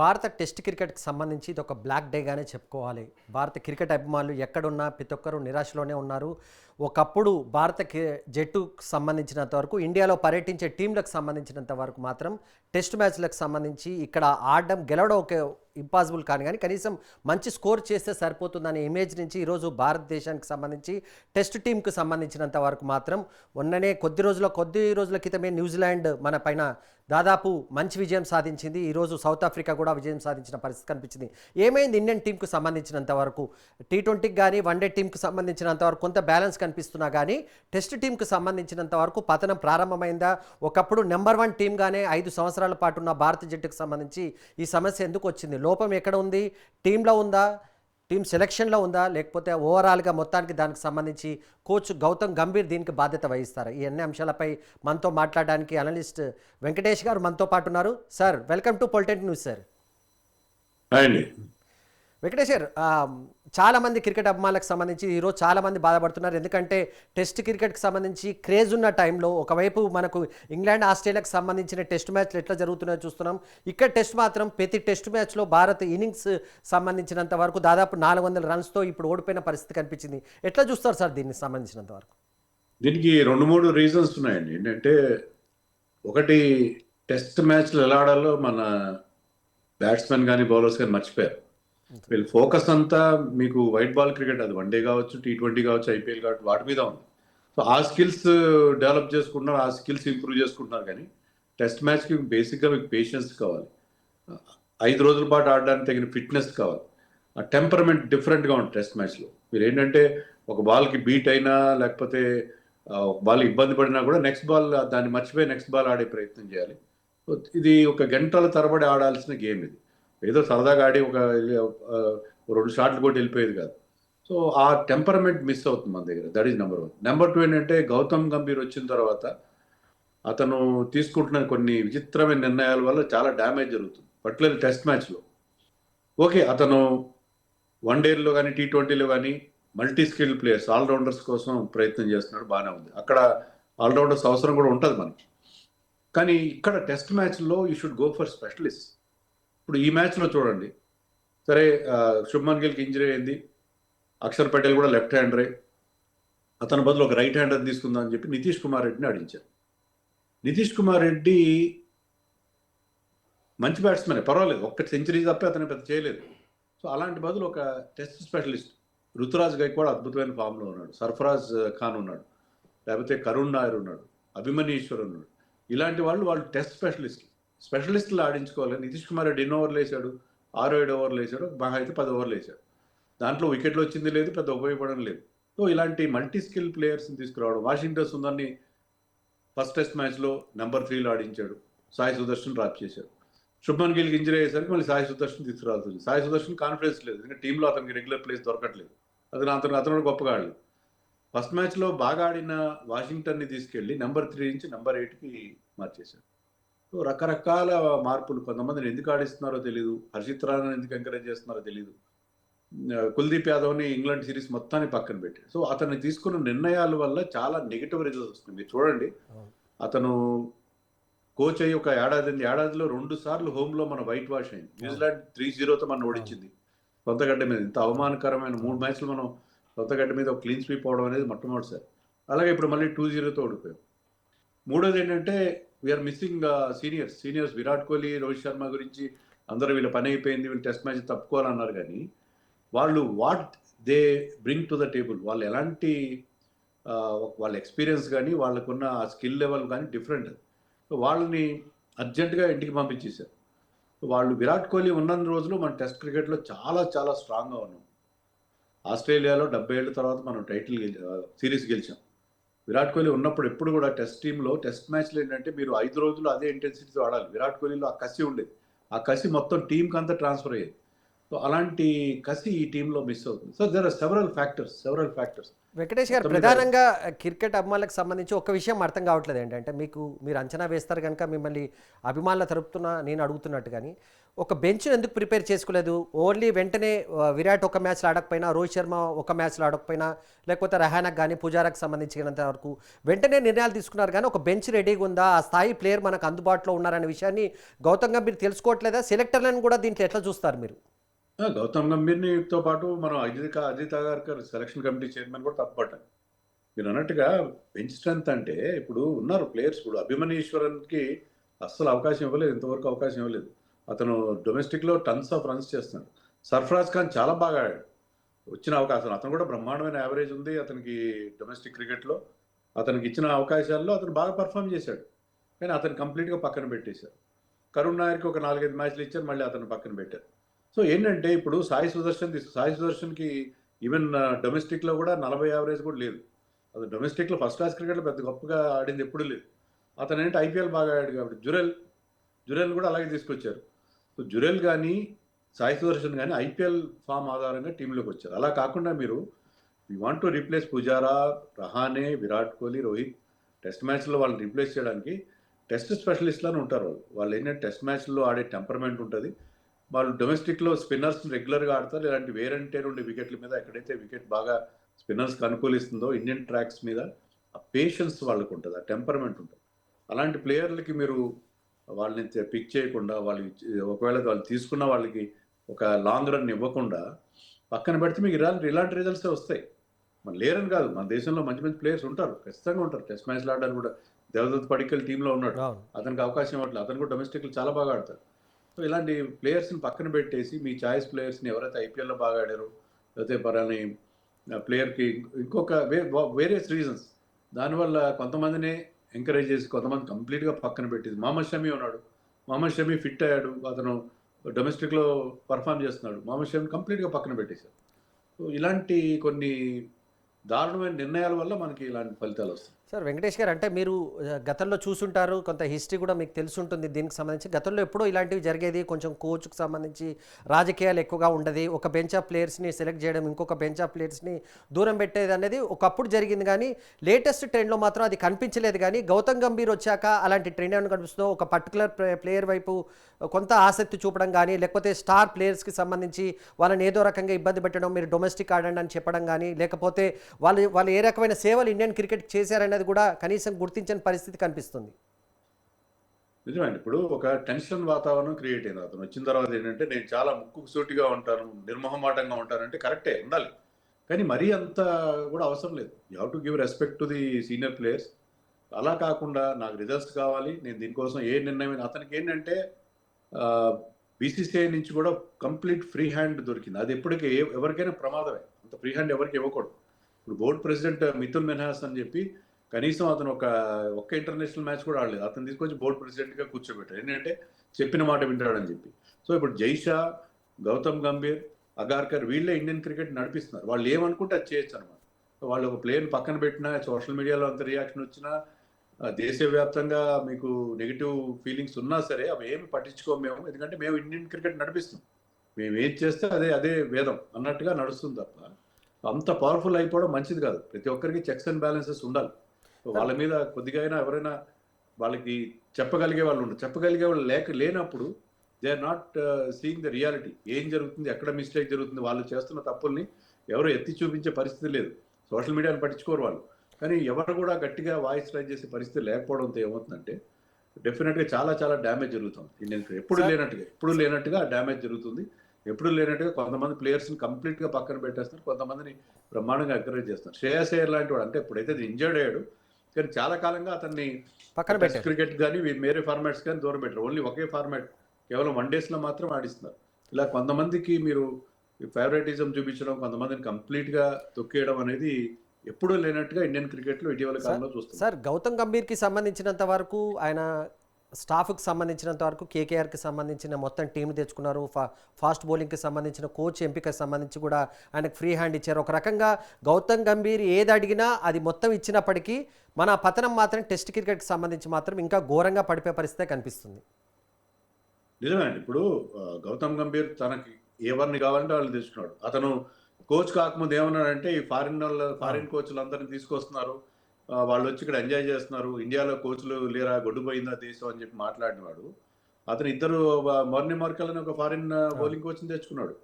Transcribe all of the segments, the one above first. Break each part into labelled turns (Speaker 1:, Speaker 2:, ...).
Speaker 1: భారత టెస్ట్ క్రికెట్కి సంబంధించి ఇది ఒక బ్లాక్ డేగానే చెప్పుకోవాలి. భారత క్రికెట్ అభిమానులు ఎక్కడున్నా ప్రతి ఒక్కరూ నిరాశలోనే ఉన్నారు. ఒకప్పుడు భారత జట్టుకు సంబంధించినంత వరకు ఇండియాలో పర్యటించే టీంలకు సంబంధించినంత వరకు మాత్రం టెస్ట్ మ్యాచ్లకు సంబంధించి ఇక్కడ ఆడడం గెలవడం ఒక ఇంపాసిబుల్ కానీ కానీ కనీసం మంచి స్కోర్ చేస్తే సరిపోతుందనే ఇమేజ్ నుంచి ఈరోజు భారతదేశానికి సంబంధించి టెస్ట్ టీంకు సంబంధించినంత వరకు మాత్రం మొన్ననే కొద్ది రోజుల కొద్ది రోజుల క్రితమే న్యూజిలాండ్ మన పైన దాదాపు మంచి విజయం సాధించింది. ఈరోజు సౌత్ ఆఫ్రికా కూడా విజయం సాధించిన పరిస్థితి కనిపించింది. ఏమైంది ఇండియన్ టీంకు సంబంధించినంత వరకు? టీ ట్వంటీకి కానీ వన్డే టీంకు సంబంధించినంత వరకు కొంత బ్యాలెన్స్ కనిపిస్తున్నా కానీ టెస్ట్ టీంకు సంబంధించినంత వరకు పతనం ప్రారంభమైందా? ఒకప్పుడు నెంబర్ వన్ టీంగానే ఐదు సంవత్సరాల పాటు ఉన్న భారత జట్టుకు సంబంధించి ఈ సమస్య ఎందుకు వచ్చింది? లోపం ఎక్కడ ఉంది? టీంలో ఉందా? టీం సెలక్షన్లో ఉందా? లేకపోతే ఓవరాల్గా మొత్తానికి దానికి సంబంధించి కోచ్ గౌతమ్ గంభీర్ దీనికి బాధ్యత వహిస్తారు? ఈ అన్ని అంశాలపై మనతో మాట్లాడడానికి అనలిస్ట్ వెంకటేష్ గారు మనతో పాటు ఉన్నారు. సార్ వెల్కమ్ టు పొలిటెంట్ న్యూస్ సార్.
Speaker 2: హాయ్ అండి.
Speaker 1: వెంకటేష్ చాలామంది క్రికెట్ అభిమానులకు సంబంధించి ఈరోజు చాలా మంది బాధపడుతున్నారు. ఎందుకంటే టెస్ట్ క్రికెట్కి సంబంధించి క్రేజ్ ఉన్న టైంలో ఒకవైపు మనకు ఇంగ్లాండ్ ఆస్ట్రేలియాకు సంబంధించిన టెస్ట్ మ్యాచ్లు ఎట్లా జరుగుతున్నాయో చూస్తున్నాం. ఇక్కడ టెస్ట్ మాత్రం ప్రతి టెస్ట్ మ్యాచ్లో భారత్ ఇన్నింగ్స్ సంబంధించినంత వరకు దాదాపు నాలుగు వందల రన్స్తో ఇప్పుడు ఓడిపోయిన పరిస్థితి కనిపించింది. ఎట్లా చూస్తారు సార్ దీనికి సంబంధించినంత వరకు?
Speaker 2: దీనికి రెండు మూడు రీజన్స్ ఉన్నాయండి. ఏంటంటే ఒకటి టెస్ట్ మ్యాచ్లు ఎలా ఆడాలో మన బ్యాట్స్మెన్ కానీ బౌలర్స్ కానీ మర్చిపోయారు. వీళ్ళు ఫోకస్ అంతా మీకు వైట్ బాల్ క్రికెట్ అది వన్డే కావచ్చు టీ ట్వంటీ కావచ్చు ఐపీఎల్ కావచ్చు వాటి మీద ఉంది. సో ఆ స్కిల్స్ డెవలప్ చేసుకుంటున్నారు ఆ స్కిల్స్ ఇంప్రూవ్ చేసుకుంటున్నారు కానీ టెస్ట్ మ్యాచ్కి బేసిక్గా మీకు పేషెన్స్ కావాలి. ఐదు రోజుల పాటు ఆడడానికి తగిన ఫిట్నెస్ కావాలి. ఆ టెంపర్మెంట్ డిఫరెంట్గా ఉంటుంది టెస్ట్ మ్యాచ్లో. మీరు ఏంటంటే ఒక బాల్కి బీట్ అయినా లేకపోతే బాల్ ఇబ్బంది పడినా కూడా నెక్స్ట్ బాల్ దాన్ని మర్చిపోయి నెక్స్ట్ బాల్ ఆడే ప్రయత్నం చేయాలి. ఇది ఒక గంటల తరబడి ఆడాల్సిన గేమ్ ఇది. ఏదో సరదాగా ఆడి ఒక రెండు షాట్లు కూడా వెళ్ళిపోయేది కాదు. సో ఆ టెంపర్మెంట్ మిస్ అవుతుంది మన దగ్గర. That is number one number two ఏంటంటే గౌతమ్ గంభీర్ వచ్చిన తర్వాత అతను తీసుకుంటున్న కొన్ని విచిత్రమైన నిర్ణయాల వల్ల చాలా డ్యామేజ్ జరుగుతుంది. పర్టికులర్ టెస్ట్ మ్యాచ్లో ఓకే అతను వన్ డేలో కానీ టీ ట్వంటీలో కానీ మల్టీ స్కిల్ ప్లేయర్స్ ఆల్రౌండర్స్ కోసం ప్రయత్నం చేస్తున్నాడు. బాగానే ఉంది. అక్కడ ఆల్రౌండర్స్ అవసరం కూడా ఉంటుంది మనకి. కానీ ఇక్కడ టెస్ట్ మ్యాచ్లో you should go for specialist ఇప్పుడు ఈ మ్యాచ్లో చూడండి. సరే శుభ్మన్ గిల్కి ఇంజరీ అయింది. అక్షర్ పటేల్ కూడా లెఫ్ట్ హ్యాండరే అతని బదులు ఒక రైట్ హ్యాండర్ తీసుకుందాం అని చెప్పి నితీష్ కుమార్ రెడ్డిని ఆడించారు నితీష్ కుమార్ రెడ్డి మంచి బ్యాట్స్మెన్ పర్వాలేదు. ఒక్క సెంచరీ తప్పే అతను పెద్ద చేయలేదు. సో అలాంటి బదులు ఒక టెస్ట్ స్పెషలిస్ట్ ఋతురాజ్ గైక్వాడ్ అద్భుతమైన ఫామ్లో ఉన్నాడు. సర్ఫరాజ్ ఖాన్ ఉన్నాడు. లేకపోతే కరుణ్ నాయర్ ఉన్నాడు. అభిమన్యేశ్వర్ ఉన్నాడు. ఇలాంటి వాళ్ళు వాళ్ళు టెస్ట్ స్పెషలిస్ట్ స్పెషలిస్టులు ఆడించుకోవాలి. నితీష్ కుమార్ రెడ్డి ఎన్ని ఓవర్లు వేశాడు. ఆరు ఏడు ఓవర్లు వేసాడు మహా అయితే పది ఓవర్లు వేశాడు. దాంట్లో వికెట్లు వచ్చింది లేదు పెద్ద ఉపయోగపడడం లేదు. సో ఇలాంటి మల్టీ స్కిల్ ప్లేయర్స్ని తీసుకురావడం వాషింగ్టన్ సుందర్ని ఫస్ట్ టెస్ట్ మ్యాచ్లో నెంబర్ త్రీలో ఆడించాడు. సాయి సుదర్శన్ డ్రాప్ చేశాడు. శుభ్మన్ గిల్కి ఇంజరీ అయ్యేసరికి మళ్ళీ సాయి సుదర్శన్ తీసుకురావాల్సి ఉంది సాయి సుదర్శన్ కాన్ఫిడెన్స్ లేదు. ఎందుకంటే టీంలో అతనికి రెగ్యులర్ ప్లేస్ దొరకట్లేదు. అతను అతను అతను గొప్పగా ఆడలేదు ఫస్ట్ మ్యాచ్లో బాగా ఆడిన వాషింగ్టన్ని తీసుకెళ్ళి నెంబర్ త్రీ నుంచి నెంబర్ ఎయిట్కి మార్చేశాడు. రకరకాల మార్పులు కొంతమందిని ఎందుకు ఆడిస్తున్నారో తెలియదు హర్షిత్ రాణాని ఎందుకు ఎంకరేజ్ చేస్తున్నారో తెలియదు కుల్దీప్ యాదవ్ని ఇంగ్లాండ్ సిరీస్ మొత్తాన్ని పక్కన పెట్టారు సో అతన్ని తీసుకున్న నిర్ణయాల వల్ల చాలా నెగిటివ్ రిజల్ట్స్ వస్తుంది మీరు చూడండి. అతను కోచ్ అయ్యి ఒక ఏడాది ఏడాదిలో రెండు సార్లు హోమ్లో మన వైట్ వాష్ అయింది. న్యూజిలాండ్ త్రీ జీరోతో మనం ఓడించింది. సొంతగడ్డ మీద. ఇంత అవమానకరమైన మూడు మ్యాచ్లు మనం సొంతగడ్డ మీద ఒక క్లీన్ స్వీప్ అవడం అనేది మొట్టమొదటిసారి. అలాగే ఇప్పుడు మళ్ళీ టూ జీరోతో ఓడిపోయాం. మూడోది ఏంటంటే we are missing seniors seniors Virat Kohli Rohit Sharma గురించి అందరూ వీళ్ళ పని అయిపోయింది వీళ్ళు టెస్ట్ మ్యాచ్ తప్పుకోవాలన్నారు కానీ వాళ్ళు what they bring to the table వాళ్ళు ఎలాంటి వాళ్ళ ఎక్స్పీరియన్స్ కానీ వాళ్ళకున్న ఆ స్కిల్ లెవెల్ కానీ డిఫరెంట్ సో వాళ్ళని అర్జెంటుగా ఇంటికి పంపించేశారు. వాళ్ళు విరాట్ కోహ్లీ ఉన్న రోజులు మన టెస్ట్ క్రికెట్లో చాలా చాలా స్ట్రాంగ్గా ఉన్నాం. ఆస్ట్రేలియాలో డెబ్బై ఏళ్ళ తర్వాత మనం టైటిల్ సిరీస్ గెలిచాం. విరాట్ కోహ్లీ ఉన్నప్పుడు ఎప్పుడు కూడా టెస్ట్ టీంలో టెస్ట్ మ్యాచ్లు ఏంటంటే మీరు ఐదు రోజులు అదే ఇంటెన్సిటీతో ఆడాలి. విరాట్ కోహ్లీలో ఆ కసి ఉండేది. ఆ కసి మొత్తం టీంకి అంతా ట్రాన్స్ఫర్ అయ్యేది. సో అలాంటి కసి ఈ టీంలో మిస్ అవుతుంది. So there are several factors several factors
Speaker 1: Venkatesh garu ప్రధానంగా క్రికెట్ అభిమానులకు సంబంధించి ఒక విషయం అర్థం కావట్లేదు. ఏంటంటే మీకు మీరు అంచనా వేస్తారు కనుక మిమ్మల్ని అభిమానుల తరుపుతున్న నేను అడుగుతున్నట్టు కానీ ఒక బెంచ్ ఎందుకు ప్రిపేర్ చేసుకోలేదు? ఓన్లీ వెంటనే విరాట్ ఒక మ్యాచ్లో ఆడకపోయినా రోహిత్ శర్మ ఒక మ్యాచ్లో ఆడకపోయినా లేకపోతే రహానాకు కానీ పుజారాకు సంబంధించినంత వరకు వెంటనే నిర్ణయాలు తీసుకున్నారు కానీ ఒక బెంచ్ రెడీగా ఉందా? ఆ స్థాయి ప్లేయర్ మనకు అందుబాటులో ఉన్నారనే విషయాన్ని గౌతమ్ గంభీర్ తెలుసుకోవట్లేదా? సెలెక్టర్లను కూడా దీంట్లో ఎట్లా చూస్తారు మీరు?
Speaker 2: గౌతమ్ గంభీర్నితో పాటు మనం Ajit Ajit Agarkar selection committee chairman కూడా తప్పపడ్డాం మీరు అన్నట్టుగా బెంచ్ స్ట్రెంత్ అంటే ఇప్పుడు ఉన్నారు ప్లేయర్స్ ఇప్పుడు అభిమన్యేశ్వరన్కి అస్సలు అవకాశం ఇవ్వలేదు ఇంతవరకు అవకాశం ఇవ్వలేదు. అతను డొమెస్టిక్లో టన్స్ ఆఫ్ రన్స్ చేస్తున్నాడు. సర్ఫరాజ్ ఖాన్ చాలా బాగా ఆడాడు. వచ్చిన అవకాశం అతను కూడా బ్రహ్మాండమైన యావరేజ్ ఉంది అతనికి డొమెస్టిక్ క్రికెట్లో. అతనికి ఇచ్చిన అవకాశాల్లో అతను బాగా పర్ఫామ్ చేశాడు. కానీ అతను కంప్లీట్గా పక్కన పెట్టేశారు. కరుణ్ నాయర్కి ఒక నాలుగైదు మ్యాచ్లు ఇచ్చారు మళ్ళీ అతను పక్కన పెట్టారు. సో ఏంటంటే ఇప్పుడు సాయి సుదర్శన్ తీసుకు సాయి సుదర్శన్కి ఈవెన్ డొమెస్టిక్లో కూడా నలభై యావరేజ్ కూడా లేదు. అది డొమెస్టిక్లో ఫస్ట్ క్లాస్ క్రికెట్లో పెద్ద గొప్పగా ఆడింది ఎప్పుడూ లేదు. అతను ఏంటి ఐపీఎల్ బాగా ఆడాడు కాబట్టి జురెల్ జురెల్ కూడా అలాగే తీసుకొచ్చారు. సో జురెల్ కానీ సాయి సుదర్శన్ కానీ ఐపీఎల్ ఫామ్ ఆధారంగా టీంలోకి వచ్చారు. అలా కాకుండా మీరు you want to replace Pujara Rahane Virat Kohli Rohit test మ్యాచ్లో వాళ్ళని రీప్లేస్ చేయడానికి టెస్ట్ స్పెషలిస్ట్లను ఉంటారు వాళ్ళు. వాళ్ళు ఏంటంటే టెస్ట్ మ్యాచ్లో ఆడే టెంపర్మెంట్ ఉంటుంది. వాళ్ళు డొమెస్టిక్లో స్పిన్నర్స్ రెగ్యులర్గా ఆడతారు. ఇలాంటి వేరంటే ఉండే వికెట్ల మీద ఎక్కడైతే వికెట్ బాగా స్పిన్నర్స్కి అనుకూలిస్తుందో ఇండియన్ ట్రాక్స్ మీద ఆ పేషెన్స్ వాళ్ళకు ఉంటుంది ఆ టెంపర్మెంట్ ఉంటుంది. అలాంటి ప్లేయర్లకి మీరు వాళ్ళని పిక్ చేయకుండా వాళ్ళు ఒకవేళ వాళ్ళు తీసుకున్న వాళ్ళకి ఒక లాంగ్ రన్ ఇవ్వకుండా పక్కన పెడితే మీకు ఇలాంటి ఇలాంటి రిజల్ట్సే వస్తాయి. మన లేరని కాదు మన దేశంలో మంచి మంచి ప్లేయర్స్ ఉంటారు ఖచ్చితంగా ఉంటారు. టెస్ట్ మ్యాచ్లు ఆడడానికి కూడా దేవదత్ పడికల్ టీంలో ఉన్నాడు. అతనికి అవకాశం ఇవ్వట్లేదు అతను కూడా డొమెస్టిక్లో చాలా బాగా ఆడతారు సో ఇలాంటి ప్లేయర్స్ని పక్కన పెట్టేసి మీ చాయిస్ ప్లేయర్స్ని ఎవరైతే ఐపీఎల్లో బాగా ఆడారో లేకపోతే పరాని ప్లేయర్కి ఇంకొక వే వేరియస్ రీజన్స్ దానివల్ల కొంతమందిని ఎంకరేజ్ చేసి కొంతమంది కంప్లీట్గా పక్కన పెట్టింది. మహమ్మద్ షమీ ఉన్నాడు. మహమ్మద్ షమీ ఫిట్ అయ్యాడు. అతను డొమెస్టిక్లో పర్ఫామ్ చేస్తున్నాడు. మహమ్మద్ షమీ కంప్లీట్గా పక్కన పెట్టేశారు ఇలాంటి కొన్ని దారుణమైన నిర్ణయాల వల్ల మనకి ఇలాంటి ఫలితాలు వస్తాయి
Speaker 1: సార్ వెంకటేష్ గారు అంటే మీరు గతంలో చూసుంటారు కొంత హిస్టరీ కూడా మీకు తెలుసుంటుంది. దీనికి సంబంధించి గతంలో ఎప్పుడో ఇలాంటివి జరిగేది కొంచెం కోచ్కి సంబంధించి రాజకీయాలు ఎక్కువగా ఉండదు. ఒక బెంచ్ ఆఫ్ ప్లేయర్స్ని సెలెక్ట్ చేయడం ఇంకొక బెంచ్ ఆఫ్ ప్లేయర్స్ని దూరం పెట్టేది అనేది ఒకప్పుడు జరిగింది. కానీ లేటెస్ట్ ట్రెండ్లో మాత్రం అది కనిపించలేదు. కానీ గౌతమ్ గంభీర్ వచ్చాక అలాంటి ట్రెండ్ ఏమైనా కనిపిస్తుందో ఒక పర్టికులర్ ప్లేయర్ వైపు కొంత ఆసక్తి చూపడం కానీ లేకపోతే స్టార్ ప్లేయర్స్కి సంబంధించి వాళ్ళని ఏదో రకంగా ఇబ్బంది పెట్టడం మీరు డొమెస్టిక్ ఆడండి అని చెప్పడం కానీ లేకపోతే వాళ్ళు వాళ్ళు ఏ రకమైన సేవలు ఇండియన్ క్రికెట్ చేశారనేది కూడా కనీసం గుర్తించని పరిస్థితి కనిపిస్తుంది.
Speaker 2: నిజమే ఇప్పుడు ఒక టెన్షన్ వాతావరణం క్రియేట్ అయింది. అతను వచ్చిన తర్వాత ఏంటంటే నేను చాలా ముక్కు సూటిగా ఉంటాను నిర్మోహమాటంగా ఉంటానంటే కరెక్టే ఉండాలి. కానీ మరీ అంత కూడా అవసరం లేదు. You have to give respect to the senior players. అలా కాకుండా నాకు రిజల్ట్స్ కావాలి. నేను దీనికోసం ఏ నిర్ణయం అతనికి ఏంటంటే బీసీసీఐ నుంచి కూడా కంప్లీట్ ఫ్రీ హ్యాండ్ దొరికింది. అది ఎప్పటికీ ఏ ఎవరికైనా ప్రమాదమే. అంత ఫ్రీ హ్యాండ్ ఎవరికి ఇవ్వకూడదు. ఇప్పుడు బోర్డు ప్రెసిడెంట్ మిథున్ మెన్హాస్ అని చెప్పి కనీసం అతను ఒక ఒక్క ఇంటర్నేషనల్ మ్యాచ్ కూడా ఆడలేదు. అతను తీసుకొచ్చి బోర్డు ప్రెసిడెంట్గా కూర్చోబెట్టారు ఏంటంటే చెప్పిన మాట వింటాడని చెప్పి. సో ఇప్పుడు జైషా గౌతమ్ గంభీర్ అగార్కర్ వీళ్ళే ఇండియన్ క్రికెట్ నడిపిస్తున్నారు. వాళ్ళు ఏమనుకుంటే అది చేయొచ్చు అనమాట వాళ్ళు ఒక ప్లేయర్ని పక్కన పెట్టినా సోషల్ మీడియాలో అంత రియాక్షన్ వచ్చినా ఆ, దేశవ్యాప్తంగా మీకు నెగిటివ్ ఫీలింగ్స్ ఉన్నా సరే అవి ఏమి పట్టించుకోము మేము. ఎందుకంటే మేము ఇండియన్ క్రికెట్ నడిపిస్తున్నాం. మేము ఏది చేస్తే అదే అదే వేదం అన్నట్టుగా నడుస్తుంది తప్ప అంత పవర్ఫుల్ అయిపోవడం మంచిది కాదు. ప్రతి ఒక్కరికి చెక్స్ అండ్ బ్యాలెన్సెస్ ఉండాలి. వాళ్ళ మీద కొద్దిగా అయినా ఎవరైనా వాళ్ళకి చెప్పగలిగే వాళ్ళు ఉండరు చెప్పగలిగే వాళ్ళు లేక లేనప్పుడు they are not seeing the reality ఏం జరుగుతుంది? ఎక్కడ మిస్టేక్ జరుగుతుంది? వాళ్ళు చేస్తున్న తప్పుల్ని ఎవరు ఎత్తి చూపించే పరిస్థితి లేదు. సోషల్ మీడియాని పట్టించుకోరు వాళ్ళు. కానీ ఎవరు కూడా గట్టిగా వాయిస్ రైజ్ చేసే పరిస్థితి లేకపోవడంతో ఏమవుతుందంటే డెఫినెట్గా చాలా చాలా డ్యామేజ్ జరుగుతుంది. ఇండియన్ ఎప్పుడు లేనట్టుగా ఎప్పుడు లేనట్టుగా డ్యామేజ్ జరుగుతుంది. ఎప్పుడు లేనట్టుగా కొంతమంది ప్లేయర్స్ని కంప్లీట్గా పక్కన పెట్టేస్తారు కొంతమందిని బ్రహ్మాండంగా ఎంకరేజ్ చేస్తారు శ్రేయస్ అయ్యర్ లాంటి వాడు అంటే ఇప్పుడైతే ఇంజర్డ్ అయ్యాడు కానీ చాలా కాలంగా అతన్ని
Speaker 1: పక్కన
Speaker 2: టెస్ట్ క్రికెట్ కానీ వేరే ఫార్మాట్స్ కానీ దూరం పెట్టారు. ఓన్లీ ఒకే ఫార్మాట్ కేవలం వన్ డేస్లో మాత్రం ఆడిస్తున్నారు. ఇలా కొంతమందికి మీరు ఫేవరెటిజం చూపించడం కొంతమందిని కంప్లీట్గా తొక్కేయడం అనేది ఎప్పుడూ లేనట్టుగా ఇండియన్ క్రికెట్లో ఇటీవల కాలంలో చూస్తున్నాం.
Speaker 1: సార్ గౌతమ్ గంభీర్కి సంబంధించినంత వరకు ఆయన స్టాఫ్కి సంబంధించినంత వరకు కేకేఆర్కి సంబంధించిన మొత్తం టీం తెచ్చుకున్నారు. ఫా ఫాస్ట్ బౌలింగ్కి సంబంధించిన కోచ్ ఎంపికకి సంబంధించి కూడా ఆయనకు ఫ్రీ హ్యాండ్ ఇచ్చారు. ఒక రకంగా గౌతమ్ గంభీర్ ఏది అడిగినా అది మొత్తం ఇచ్చినప్పటికీ మన పతనం మాత్రం టెస్ట్ క్రికెట్కి సంబంధించి మాత్రం ఇంకా ఘోరంగా పడిపోయే పరిస్థితే కనిపిస్తుంది.
Speaker 2: నిజమే ఇప్పుడు గౌతమ్ గంభీర్ తనకి ఎవరిని కావాలంటే వాళ్ళు తీసుకున్నాడు అతను కోచ్ కాకముందు ఏమన్నాడంటే ఈ ఫారిన్ వాళ్ళ ఫారిన్ కోచ్లు అందరిని తీసుకొస్తున్నారు. వాళ్ళు వచ్చి ఇక్కడ ఎంజాయ్ చేస్తున్నారు. ఇండియాలో కోచ్లు లేరా గొడ్డుపోయిందా దేశం అని చెప్పి మాట్లాడినవాడు. అతను ఇద్దరు మోర్ని మార్కల్ అని ఒక ఫారిన్ బౌలింగ్ కోచ్ తెచ్చుకున్నాడు.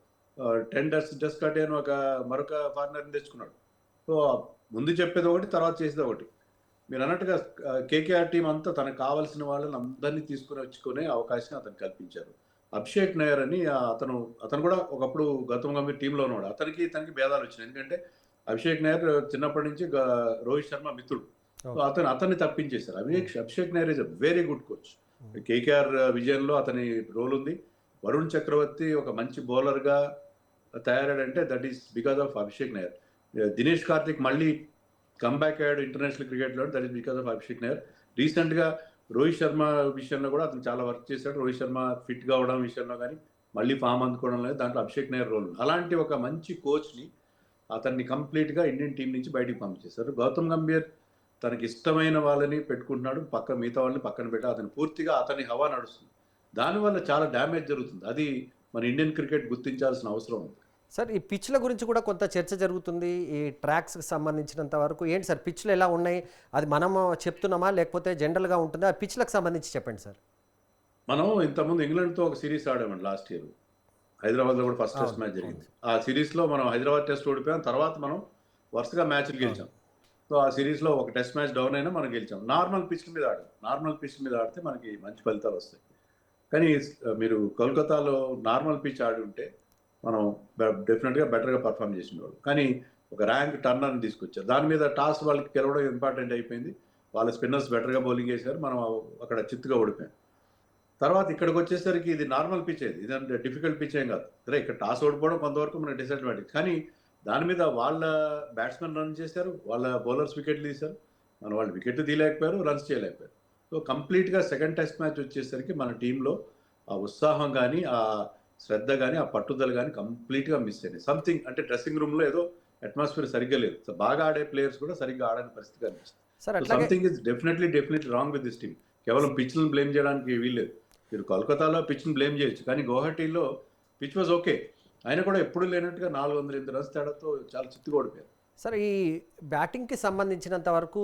Speaker 2: టెన్ డస్ డస్ కటే అని ఒక మరొక ఫారినర్ తెచ్చుకున్నాడు. సో ముందు చెప్పేది ఒకటి తర్వాత చేసేది ఒకటి. మీరు అన్నట్టుగా కేకేఆర్ టీం అంతా తనకు కావాల్సిన వాళ్ళని అందరినీ తీసుకుని వచ్చుకునే అవకాశం అతను కల్పించారు. అభిషేక్ నాయర్ అని అతను అతను కూడా ఒకప్పుడు గౌతమ్ గంభీర్ టీంలో ఉన్నాడు. అతనికి తనకి భేదాలు వచ్చినాయి. ఎందుకంటే అభిషేక్ నాయర్ చిన్నప్పటి నుంచి రోహిత్ శర్మ మిత్రుడు. సో అతను అతన్ని తప్పించేశారు. Abhishek Abhishek Nayar is a very good coach KKR విజయంలో అతని రోల్ ఉంది. వరుణ్ చక్రవర్తి ఒక మంచి బౌలర్గా తయారాడంటే that is because of Abhishek Nayar. Dinesh Karthik మళ్ళీ కంబ్యాక్ అయ్యాడు ఇంటర్నేషనల్ క్రికెట్లో that is because of Abhishek Nayar. రీసెంట్గా రోహిత్ శర్మ విషయంలో కూడా అతను చాలా వర్క్ చేశాడు. రోహిత్ శర్మ ఫిట్ కావడం విషయంలో కానీ మళ్ళీ ఫామ్ అందుకోవడం లేదు. దాంట్లో అభిషేక్ నాయర్ రోల్. అలాంటి ఒక మంచి కోచ్ని అతన్ని కంప్లీట్గా ఇండియన్ టీం నుంచి బయటికి పంపించేశారు. గౌతమ్ గంభీర్ తనకి ఇష్టమైన వాళ్ళని పెట్టుకుంటున్నాడు. పక్క మిగతా వాళ్ళని పక్కన పెట్టి అతను పూర్తిగా అతని హవా నడుస్తుంది. దానివల్ల చాలా డ్యామేజ్ జరుగుతుంది. అది మన ఇండియన్ క్రికెట్ గుర్తించాల్సిన అవసరం ఉంది.
Speaker 1: సార్ ఈ పిచ్ల గురించి కూడా కొంత చర్చ జరుగుతుంది. ఈ ట్రాక్స్కి సంబంధించినంత వరకు. ఏంటి సార్ పిచ్లు ఎలా ఉన్నాయి? అది మనం చెప్తున్నామా? లేకపోతే జనరల్గా ఉంటుందా? ఆ పిచ్లకు సంబంధించి చెప్పండి సార్.
Speaker 2: మనం ఇంతకుముందు ఇంగ్లాండ్తో ఒక సిరీస్ ఆడామండి లాస్ట్ ఇయర్. హైదరాబాద్లో కూడా ఫస్ట్ టెస్ట్ మ్యాచ్ జరిగింది. ఆ సిరీస్లో మనం హైదరాబాద్ టెస్ట్ ఓడిపోయాం తర్వాత మనం వరుసగా మ్యాచ్లు గెలిచాం. సో ఆ సిరీస్లో ఒక టెస్ట్ మ్యాచ్ డౌన్ అయినా మనం గెలిచాం. నార్మల్ పిచ్ మీద ఆడాం. నార్మల్ పిచ్ మీద ఆడితే మనకి మంచి ఫలితాలు వస్తాయి. కానీ మీరు కోల్కతాలో నార్మల్ పిచ్ ఆడి ఉంటే మనం డెఫినెట్గా బెటర్గా పర్ఫామ్ చేసినవాడు కానీ ఒక ర్యాంక్ టర్నర్ని తీసుకొచ్చారు. దాని మీద టాస్ వాళ్ళకి గెలవడం ఇంపార్టెంట్ అయిపోయింది. వాళ్ళ స్పిన్నర్స్ బెటర్గా బౌలింగ్ చేశారు మనం అక్కడ చిత్తుగా ఓడిపోయాం. తర్వాత ఇక్కడికి వచ్చేసరికి ఇది నార్మల్ పిచ్ ఇది ఇదంటే డిఫికల్ట్ పిచ్ ఏం కాదు. సరే ఇక్కడ టాస్ ఓడిపోవడం కొంతవరకు మన డిసడ్వాంటేజ్. కానీ దాని మీద వాళ్ళ బ్యాట్స్మెన్ రన్ చేశారు వాళ్ళ బౌలర్స్ వికెట్లు తీశారు. మన వాళ్ళు వికెట్ తీయలేకపోయారు రన్స్ చేయలేకపోయారు. సో కంప్లీట్గా సెకండ్ టెస్ట్ మ్యాచ్ వచ్చేసరికి మన టీంలో ఆ ఉత్సాహం కానీ ఆ శ్రద్ధ కానీ ఆ పట్టుదల కానీ కంప్లీట్గా మిస్ అయింది. సంథింగ్ అంటే డ్రెస్సింగ్ రూమ్లో ఏదో అట్మాస్ఫియర్ సరిగ్గా లేదు. సో బాగా ఆడే ప్లేయర్స్ కూడా సరిగ్గా ఆడని పరిస్థితి కనిపిస్తుంది something is definitely definitely wrong with this team. కేవలం పిచ్లను బ్లేమ్ చేయడానికి వీల్లేదు. మీరు కోల్కతాలో పిచ్ని బ్లేమ్ చేయొచ్చు. కానీ గౌహటిలో పిచ్ వాజ్ ఓకే. ఆయన కూడా ఎప్పుడు లేనట్టుగా నాలుగు వందల ఎనిమిది రన్స్ తేడాతో చాలా చిత్తుగా ఓడిపోయారు.
Speaker 1: సార్ ఈ బ్యాటింగ్కి సంబంధించినంత వరకు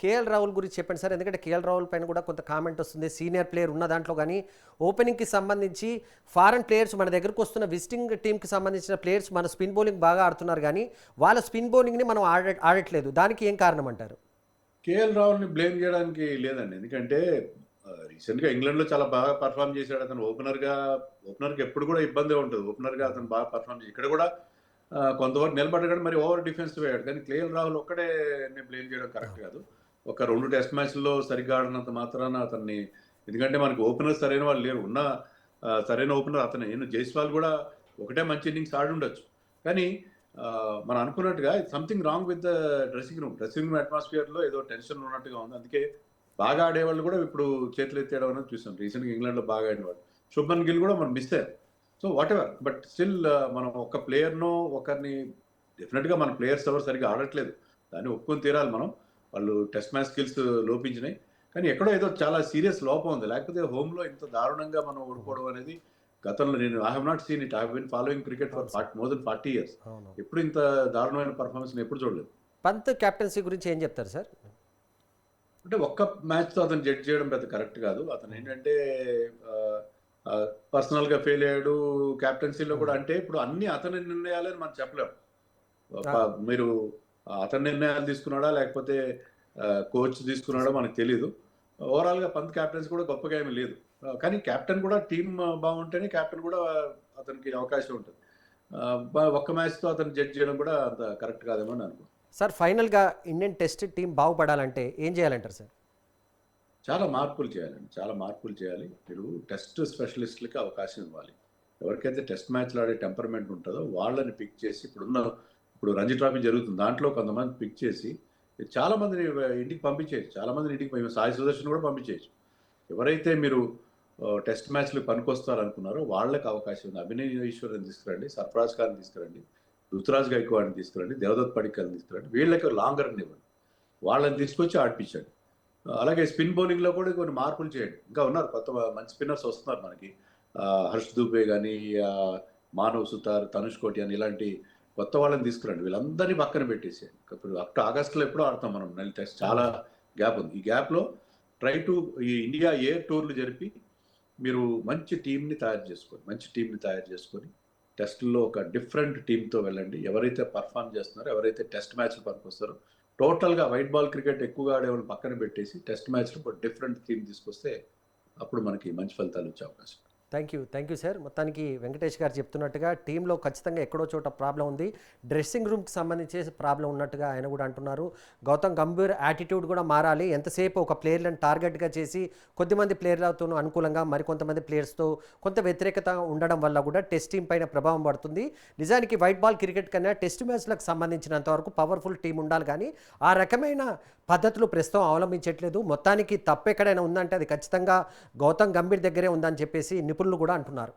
Speaker 1: కేఎల్ రాహుల్ గురించి చెప్పండి సార్. ఎందుకంటే కేఎల్ రాహుల్ పైన కూడా కొంత కామెంట్ వస్తుంది. సీనియర్ ప్లేయర్ ఉన్న దాంట్లో కానీ ఓపెనింగ్కి సంబంధించి ఫారెన్ ప్లేయర్స్ మన దగ్గరకు వస్తున్న విజిటింగ్ టీంకి సంబంధించిన ప్లేయర్స్ మన స్పిన్ బౌలింగ్ బాగా ఆడుతున్నారు కానీ వాళ్ళ స్పిన్ బౌలింగ్ని మనం ఆడ ఆడట్లేదు. దానికి ఏం కారణం అంటారు?
Speaker 2: కేఎల్ రాహుల్ని బ్లేమ్ చేయడానికి లేదండి. ఎందుకంటే రీసెంట్గా ఇంగ్లండ్లో చాలా బాగా పర్ఫామ్ చేశాడు అతను. ఓపెనర్గా ఓపెనర్కి ఎప్పుడు కూడా ఇబ్బందే ఉంటుంది. ఓపెనర్గా అతను బాగా పర్ఫామ్ చేసి ఇక్కడ కూడా కొంతవరకు నిలబడ్డాడు మరి ఓవర్ డిఫెన్స్ పోయాడు. కానీ కేఎల్ రాహుల్ ఒక్కడే బ్లేమ్ చేయడం కరెక్ట్ కాదు. ఒక రెండు టెస్ట్ మ్యాచ్ల్లో సరిగ్గా ఆడినంత మాత్రాన అతన్ని ఎందుకంటే మనకి ఓపెనర్ సరైన వాళ్ళు లేరు. ఉన్న సరైన ఓపెనర్ అతనే. నేను జైస్వాల్ కూడా ఒకటే మంచి ఇన్నింగ్స్ ఆడి ఉండొచ్చు. కానీ మనం అనుకున్నట్టుగా something wrong with the dressing room dressing room అట్మాస్ఫియర్లో ఏదో టెన్షన్ ఉన్నట్టుగా ఉంది. అందుకే బాగా ఆడేవాళ్ళు కూడా ఇప్పుడు చేతులు ఎత్తేయడం అనేది చూసాం. రీసెంట్గా ఇంగ్లాండ్లో బాగా ఆడినవాడు శుభన్ గిల్ కూడా మనం మిస్ అయ్యారు so whatever but still మనం ఒక ప్లేయర్ను ఒకరిని డెఫినెట్గా మన ప్లేయర్స్ ఎవరు సరిగ్గా ఆడట్లేదు. దాన్ని ఒప్పుకొని తీరాలి మనం. వాళ్ళు టెస్ట్ మ్యాచ్ స్కిల్స్ లోపించినాయి. కానీ ఎక్కడో ఏదో చాలా సీరియస్ లోపం ఉంది. లేకపోతే హోమ్లో ఇంత దారుణంగా మనం ఓడిపోవడం అనేది గతంలో నేను I have not seen it I been following cricket for forty more than forty years ఎప్పుడు ఇంత దారుణమైన పర్ఫార్మెన్స్ ఎప్పుడు చూడలేదు.
Speaker 1: పంత్ క్యాప్టెన్సీ గురించి ఏం చెప్తారు సార్
Speaker 2: అంటే ఒక్క మ్యాచ్తో అతను జడ్జ్ చేయడం పెద్ద కరెక్ట్ కాదు. అతను ఏంటంటే పర్సనల్గా ఫెయిల్ అయ్యాడు క్యాప్టెన్సీలో కూడా అంటే ఇప్పుడు అన్ని అతని నిర్ణయాలని మనం చెప్పలేము మీరు అతని నిర్ణయాలు తీసుకున్నాడా లేకపోతే కోచ్ తీసుకున్నాడో మనకు తెలియదు ఓవరాల్గా పంత్ క్యాప్టెన్స్ కూడా గొప్పగా ఏమీ లేదు. కానీ కెప్టెన్ కూడా టీం బాగుంటేనే కెప్టెన్ కూడా అతనికి అవకాశం ఉంటుంది. ఒక్క మ్యాచ్తో అతను జడ్జ్ చేయడం కూడా అంత కరెక్ట్ కాదేమో అని అనుకుంటున్నాను.
Speaker 1: సార్ ఫైనల్గా ఇండియన్ టెస్ట్ టీం బాగుపడాలంటే ఏం చేయాలంటారు సార్?
Speaker 2: చాలా మార్పులు చేయాలండి చాలా మార్పులు చేయాలి. మీరు టెస్ట్ స్పెషలిస్టులకి అవకాశం ఇవ్వాలి. ఎవరికైతే టెస్ట్ మ్యాచ్లు ఆడే టెంపర్మెంట్ ఉంటుందో వాళ్ళని పిక్ చేసి ఇప్పుడున్న ఇప్పుడు రంజీ ట్రాఫీ జరుగుతుంది దాంట్లో కొంతమంది పిక్ చేసి చాలా మందిని ఇంటికి పంపించేయచ్చు. చాలా మందిని ఇంటికి పంపి సాయి సుదర్శన్ కూడా పంపించేయచ్చు. ఎవరైతే మీరు టెస్ట్ మ్యాచ్లు పనికొస్తారనుకున్నారో వాళ్ళకి అవకాశం ఉంది. అభినయ్ ఈశ్వరని తీసుకురండి సర్ఫరాజ్ ఖాన్ తీసుకురండి. రుతురాజ్ గైక్వాడ్ని తీసుకురండి దేవదత్ పడికల్ని తీసుకురండి. వీళ్ళకి లాంగర్ ఇవ్వండి. వాళ్ళని తీసుకొచ్చి ఆడిపించండి. అలాగే స్పిన్ బౌలింగ్లో కూడా కొన్ని మార్పులు చేయండి. ఇంకా ఉన్నారు కొత్త మంచి స్పిన్నర్స్ వస్తున్నారు మనకి. హర్ష్ దూబే కానీ మానవ్ సుతార్ తనుష్ కోటి అని ఇలాంటి కొత్త వాళ్ళని తీసుకురండి. వీళ్ళందరినీ పక్కన పెట్టేసేయండి. ఇప్పుడు అప్ ఆగస్టులో ఆగస్ట్లో ఎప్పుడో ఆడతాం మనం నెల టెస్ట్. చాలా గ్యాప్ ఉంది. ఈ గ్యాప్లో ట్రై టు ఈ ఇండియా ఏ టూర్లు జరిపి మీరు మంచి టీంని తయారు చేసుకొని మంచి టీంని తయారు చేసుకొని టెస్ట్లో ఒక డిఫరెంట్ టీంతో వెళ్ళండి. ఎవరైతే పర్ఫామ్ చేస్తున్నారో ఎవరైతే టెస్ట్ మ్యాచ్లు పనికొస్తారో టోటల్గా వైట్ బాల్ క్రికెట్ ఎక్కువగా ఆడేవాళ్ళు పక్కన పెట్టేసి టెస్ట్ మ్యాచ్లు ఒక డిఫరెంట్ థీమ్ తీసుకొస్తే అప్పుడు మనకి మంచి ఫలితాలు వచ్చే అవకాశం.
Speaker 1: Thank you thank you sir. మొత్తానికి వెంకటేష్ గారు చెప్తున్నట్టుగా టీంలో ఖచ్చితంగా ఎక్కడో చోట ప్రాబ్లం ఉంది. డ్రెస్సింగ్ రూమ్కి సంబంధించి ప్రాబ్లం ఉన్నట్టుగా ఆయన కూడా అంటున్నారు. గౌతమ్ గంభీర్ యాటిట్యూడ్ కూడా మారాలి. ఎంతసేపు ఒక ప్లేయర్లను టార్గెట్గా చేసి కొద్దిమంది ప్లేయర్లతో అనుకూలంగా మరికొంతమంది ప్లేయర్స్తో కొంత వ్యతిరేకత ఉండడం వల్ల కూడా టెస్ట్ టీం పైన ప్రభావం పడుతుంది. నిజానికి వైట్ బాల్ క్రికెట్ కన్నా టెస్ట్ మ్యాచ్లకు సంబంధించినంత వరకు పవర్ఫుల్ టీం ఉండాలి కానీ ఆ రకమైన పద్ధతులు ప్రస్తుతం అవలంబించట్లేదు. మొత్తానికి తప్పు ఎక్కడైనా ఉందంటే అది ఖచ్చితంగా గౌతమ్ గంభీర్ దగ్గరే ఉందని చెప్పేసి నిపుణులు కూడా అంటున్నారు.